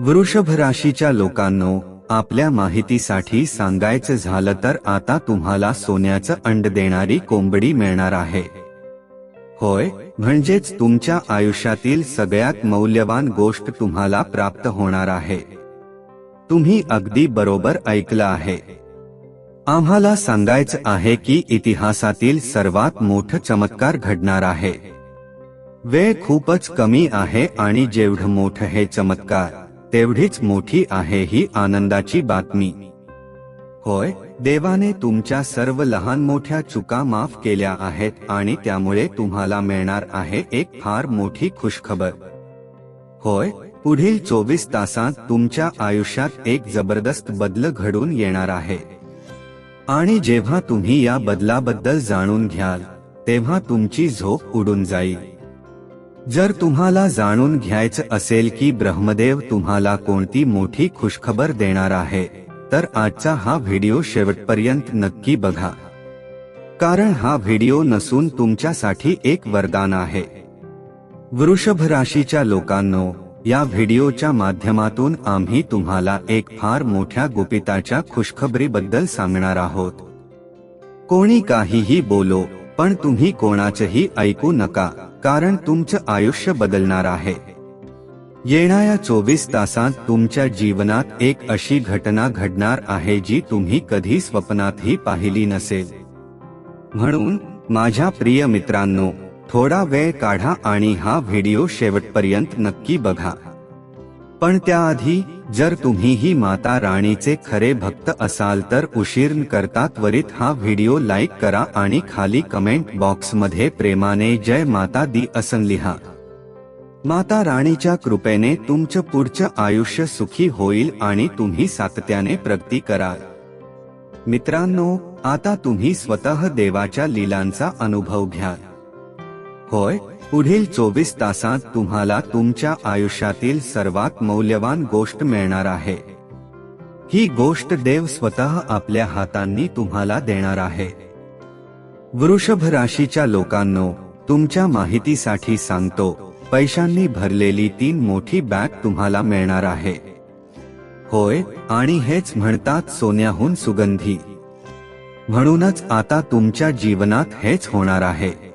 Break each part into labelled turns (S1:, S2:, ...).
S1: वृषभ राशीच्या लोकांनो आपल्या माहितीसाठी सांगायचं झालं तर आता तुम्हाला सोन्याचं अंड देणारी कोंबडी मिळणार आहे. होय म्हणजेच तुमच्या आयुष्यातील सगळ्यात मौल्यवान गोष्ट तुम्हाला प्राप्त होणार आहे. तुम्ही अगदी बरोबर ऐकलं आहे. आम्हाला सांगायचं आहे की इतिहासातील सर्वात मोठं चमत्कार घडणार आहे. वेळ खूपच कमी आहे आणि जेवढं मोठं हे चमत्कार तेवढीच मोठी आहे ही आनंदाची बातमी. होय देवाने तुमच्या सर्व लहान मोठ्या चुका माफ केल्या आहेत आणि त्यामुळे तुम्हाला मिळणार आहे एक फार मोठी खुशखबर. होय पुढील चोवीस तासात तुमच्या आयुष्यात एक जबरदस्त बदल घडून येणार आहे. आणि जेव्हा तुम्ही या बदलाबद्दल जाणून घ्याल तेव्हा तुमची झोप उडून जाईल. जर तुम्हाला जाणून घ्यायचं असेल की ब्रह्मदेव तुम्हाला कोणती मोठी खुशखबर देणार आहे तर आजचा हा व्हिडिओ शेवटपर्यंत नक्की बघा. कारण हा व्हिडिओ नसून तुमच्यासाठी एक वरदान आहे. वृषभ राशीच्या लोकांनो या व्हिडिओच्या माध्यमातून आम्ही तुम्हाला एक फार मोठ्या गुपिताच्या खुशखबरीबद्दल सांगणार आहोत. कोणी काहीही बोलो पण तुम्ही कोणाचंही ऐकू नका. कारण तुमचं आयुष्य बदलणार आहे. येणाऱ्या चोवीस तासात तुमच्या जीवनात एक अशी घटना घडणार आहे जी तुम्ही कधी स्वप्नातही पाहिली नसेल. म्हणून माझ्या प्रिय मित्रांनो थोडा वेळ काढा आणि हा व्हिडिओ शेवटपर्यंत नक्की बघा. पण त्याआधी जर तुम्हीही माता राणीचे खरे भक्त असाल तर उशीर न करता त्वरित हा व्हिडिओ लाईक करा आणि खाली कमेंट बॉक्समध्ये प्रेमाने जय माता दी असं लिहा. माता राणीच्या कृपेने तुमचं पुढचं आयुष्य सुखी होईल आणि तुम्ही सातत्याने प्रगती कराल. मित्रांनो आता तुम्ही स्वतः देवाच्या लीलांचा अनुभव घ्या होय पुढील चोवीस तासात तुम्हाला तुमच्या आयुष्यातील सर्वात मौल्यवान गोष्ट मिळणार आहे. ही गोष्ट देव स्वतः आपल्या हातांनी तुम्हाला देणार आहे. वृषभ राशीच्या लोकांनो तुमच्या माहितीसाठी सांगतो पैशांनी भरलेली तीन मोठी बॅग तुम्हाला मिळणार आहे. होय आणि हेच म्हणतात सोन्याहून सुगंधी. म्हणूनच आता तुमच्या जीवनात हेच होणार आहे.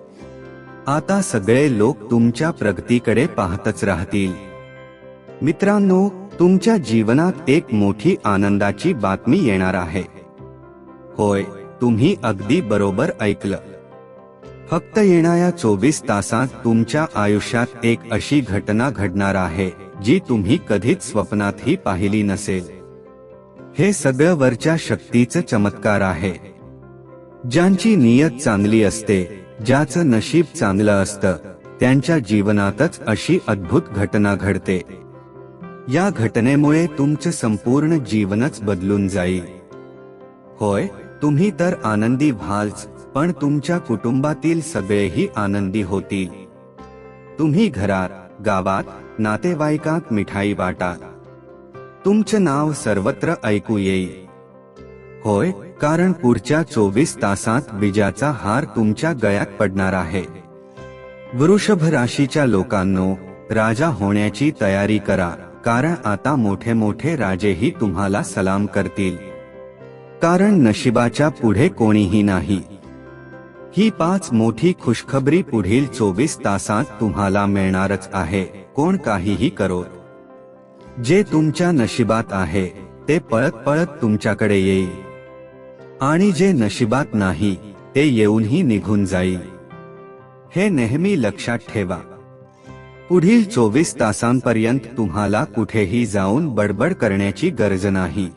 S1: आता सगळे लोक तुमच्या प्रगतीकडे पाहतच राहतील. मित्रांनो तुमच्या जीवनात एक मोठी आनंदाची बातमी येणार आहे. होय तुम्ही अगदी बरोबर ऐकलं. फक्त येणाऱ्या चोवीस तासात तुमच्या आयुष्यात एक अशी घटना घडणार आहे जी तुम्ही कधीच स्वप्नातही पाहिली नसेल. हे सगळं वरच्या शक्तीचं चमत्कार आहे. ज्यांची नियत चांगली असते ज्याचं नशीब चांगलं असतं त्यांच्या जीवनातच अशी अद्भुत घटना घडते. या घटनेमुळे तुमचं संपूर्ण जीवनच बदलून जाईल. होय तुम्ही तर आनंदी व्हालच पण तुमच्या कुटुंबातील सगळेही आनंदी होतील. तुम्ही घरात गावात नातेवाईकात मिठाई वाटा. तुमचं नाव सर्वत्र ऐकू येईल. होय कारण पुढच्या चोवीस तासात विजाचा हार तुमच्या गळ्यात पडणार आहे. वृषभ राशीच्या लोकांनो राजा होण्याची तयारी करा कारण आता मोठे मोठे राजेही तुम्हाला सलाम करतील. कारण नशिबाच्या पुढे कोणीही नाही. ही पाच मोठी खुशखबरी पुढील चोवीस तासात तुम्हाला मिळणारच आहे कोण काहीही करो. जे तुमच्या नशिबात आहे ते पळत पळत तुमच्याकडे येईल. आणि जे नशिबात नाही ते येऊनही निघून जाईल. हे नेहमी लक्षात ठेवा. पुढील चोवीस तासांपर्यंत तुम्हाला कुठेही जाऊन बडबड करण्याची गरज नाही.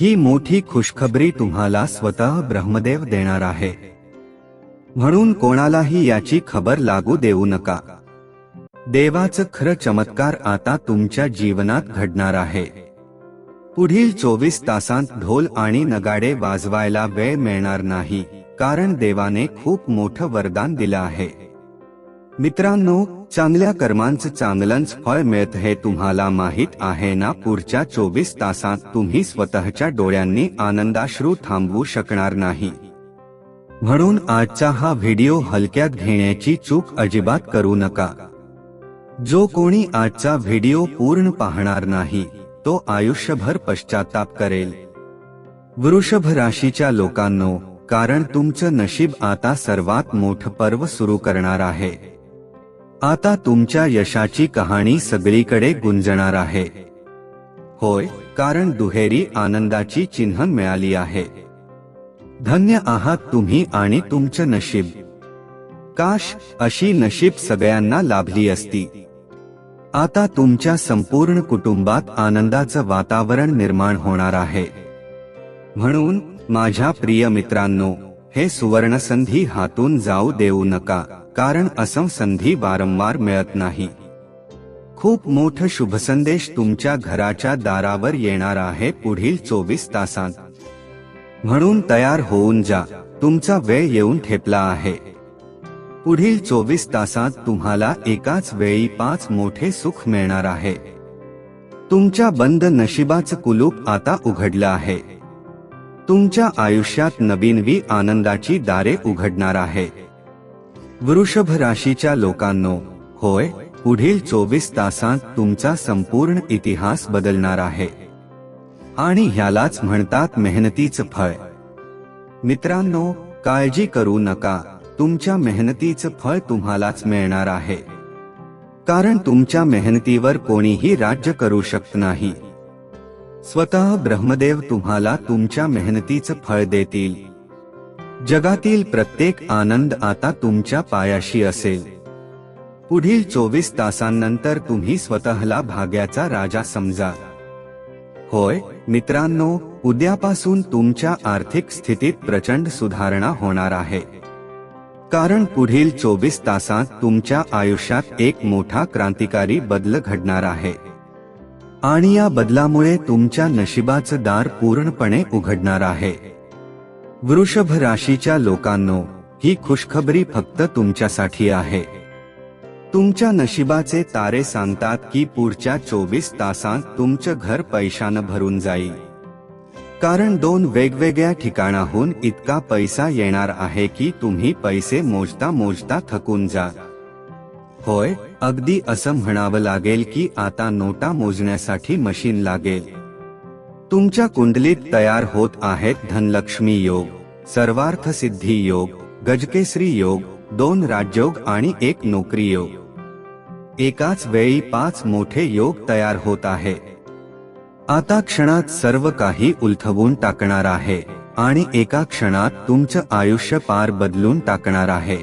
S1: ही मोठी खुशखबरी तुम्हाला स्वतः ब्रह्मदेव देणार आहे. म्हणून कोणालाही याची खबर लागू देऊ नका. देवाचं खरं चमत्कार आता तुमच्या जीवनात घडणार आहे. पुढील चोवीस तासांत ढोल आणि नगाडे वाजवायला वेळ मिळणार नाही कारण देवाने खूप मोठं वरदान दिलं आहे. मित्रांनो चांगल्या कर्मांचं चांगलंच फळ मिळत हे तुम्हाला माहीत आहे ना? पुढच्या चोवीस तासात तुम्ही स्वतःच्या डोळ्यांनी आनंदाश्रू थांबवू शकणार नाही. म्हणून आजचा हा व्हिडिओ हलक्यात घेण्याची चूक अजिबात करू नका. जो कोणी आजचा व्हिडिओ पूर्ण पाहणार नाही तो आयुष्यभर पश्चाताप करेल. वृषभ राशीच्या लोकांनो कारण तुमचं नशीब आता सर्वात मोठं पर्व सुरू करणार आहे. आता तुमच्या यशाची कहाणी सगळीकडे गुंजणार आहे. होय कारण दुहेरी आनंदाची चिन्ह मिळाली आहे. धन्य आहात तुम्ही आणि तुमचं नशीब. काश अशी नशीब सगळ्यांना लाभली असती. आता तुमच्या संपूर्ण कुटुंबात आनंदाचं वातावरण निर्माण होणार आहे. म्हणून माझ्या प्रिय मित्रांनो हे सुवर्णसंधी हातून जाऊ देऊ नका कारण असं संधी वारंवार मिळत नाही. खूप मोठ शुभसंदेश तुमच्या घराच्या दारावर येणार आहे पुढील चोवीस तासांत. म्हणून तयार होऊन जा तुमचा वेळ येऊन ठेपला आहे. पुढील चोवीस तासात तुम्हाला एकाच वेळी पाच मोठे सुख मिळणार आहे. तुमच्या बंद नशिबाचं कुलूप आता उघडलं आहे. तुमच्या आयुष्यात नवीनवी आनंदाची दारे उघडणार आहे. वृषभ राशीच्या लोकांनो होय पुढील चोवीस तासात तुमचा संपूर्ण इतिहास बदलणार आहे. आणि ह्यालाच म्हणतात मेहनतीचं फळ. मित्रांनो काळजी करू नका. तुमच्या मेहनतीचं फळ तुम्हालाच मिळणार आहे. कारण तुमच्या मेहनतीवर कोणीही राज्य करू शकत नाही. स्वतः ब्रह्मदेव तुम्हाला तुमच्या मेहनतीचं फळ देतील. जगातील प्रत्येक आनंद आता तुमच्या पायाशी असेल. पुढील चोवीस तासांनंतर तुम्ही स्वतःला भाग्याचा राजा समजा. होय मित्रांनो उद्यापासून तुमच्या आर्थिक स्थितीत प्रचंड सुधारणा होणार आहे. कारण पुढील चोवीस तासात तुमच्या आयुष्यात एक मोठा क्रांतिकारी बदल घडणार आहे. आणि या बदलामुळे तुमच्या नशिबाचं दार पूर्णपणे उघडणार आहे. वृषभ राशीच्या लोकांनो ही खुशखबरी फक्त तुमच्यासाठी आहे. तुमच्या नशिबाचे तारे सांगतात की पुढच्या चोवीस तासांत तुमचं घर पैशानं भरून जाईल. कारण दोन वेगवेगळ्या ठिकाणाहून इतका पैसा येणार आहे की तुम्ही पैसे मोजता मोजता थकून जा. होय अगदी असं म्हणावं लागेल की आता नोटा मोजण्यासाठी मशीन लागेल. तुमच्या कुंडलीत तयार होत आहेत धनलक्ष्मी योग सर्वार्थ सिद्धी योग गजकेसरी योग दोन राजयोग आणि एक नोकरी योग. एकाच वेळी पाच मोठे योग तयार होत आहे आता क्षणात सर्व काही उलथवून टाकणार आहे आणि एका क्षणात तुमचं आयुष्य पार बदलून टाकणार आहे.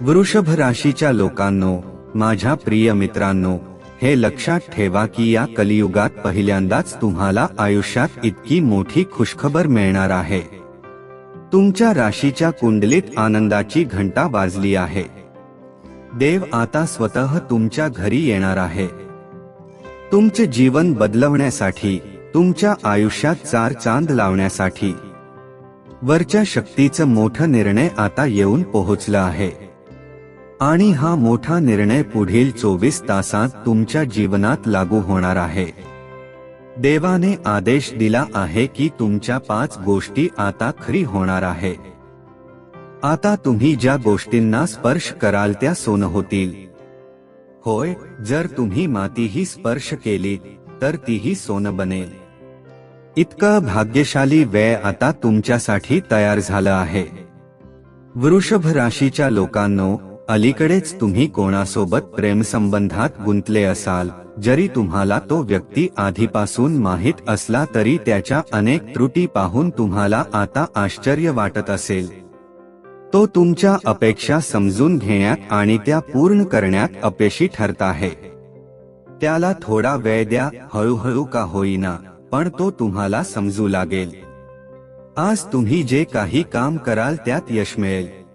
S1: वृषभ राशीच्या लोकांनो माझ्या प्रिय मित्रांनो हे लक्षात ठेवा की या कलियुगात पहिल्यांदाच तुम्हाला आयुष्यात इतकी मोठी खुशखबर मिळणार आहे. तुमच्या राशीच्या कुंडलीत आनंदाची घंटा वाजली आहे. देव आता स्वतः तुमच्या घरी येणार आहे. तुमचे जीवन बदलवण्यासाठी तुमच्या आयुष्यात चार चांद लावण्यासाठी. वरच्या शक्तीचं मोठं निर्णय आता येऊन पोहोचला आहे. आणि हा मोठा निर्णय पुढील चोवीस तासात तुमच्या जीवनात लागू होणार आहे. देवाने आदेश दिला आहे की तुमच्या पाच गोष्टी आता खरी होणार आहे. आता तुम्ही ज्या गोष्टींना स्पर्श कराल त्या सोनं होतील. होय जर तुम्ही मातीही स्पर्श केली तर तीही सोनं बनेल. इतकं भाग्यशाली वेळ आता तुमच्यासाठी तयार झालं आहे. वृषभ राशीच्या लोकांनो अलीकडेच तुम्ही कोणासोबत प्रेमसंबंधात गुंतले असाल जरी तुम्हाला तो व्यक्ती आधीपासून माहीत असला तरी त्याच्या अनेक त्रुटी पाहून तुम्हाला आता आश्चर्य वाटत असेल. तो तुमच्या अपेक्षा समजून घेण्यात आणि त्या पूर्ण करण्यात अपयशी ठरत आहे. त्याला थोडा वेळ द्या हळूहळू का होईना पण तो तुम्हाला समजू लागेल. आज तुम्ही जे काही काम कराल त्यात यश मिळेल.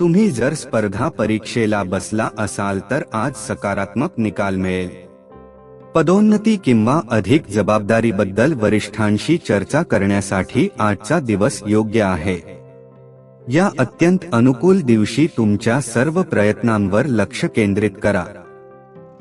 S1: तुम्ही जर स्पर्धा परीक्षेला बसला असाल तर आज सकारात्मक निकाल मिळेल. पदोन्नती किंवा अधिक जबाबदारीबद्दल वरिष्ठांशी चर्चा करण्यासाठी आजचा दिवस योग्य आहे. या अत्यंत अनुकूल दिवशी तुमच्या सर्व प्रयत्नांवर लक्ष केंद्रित करा.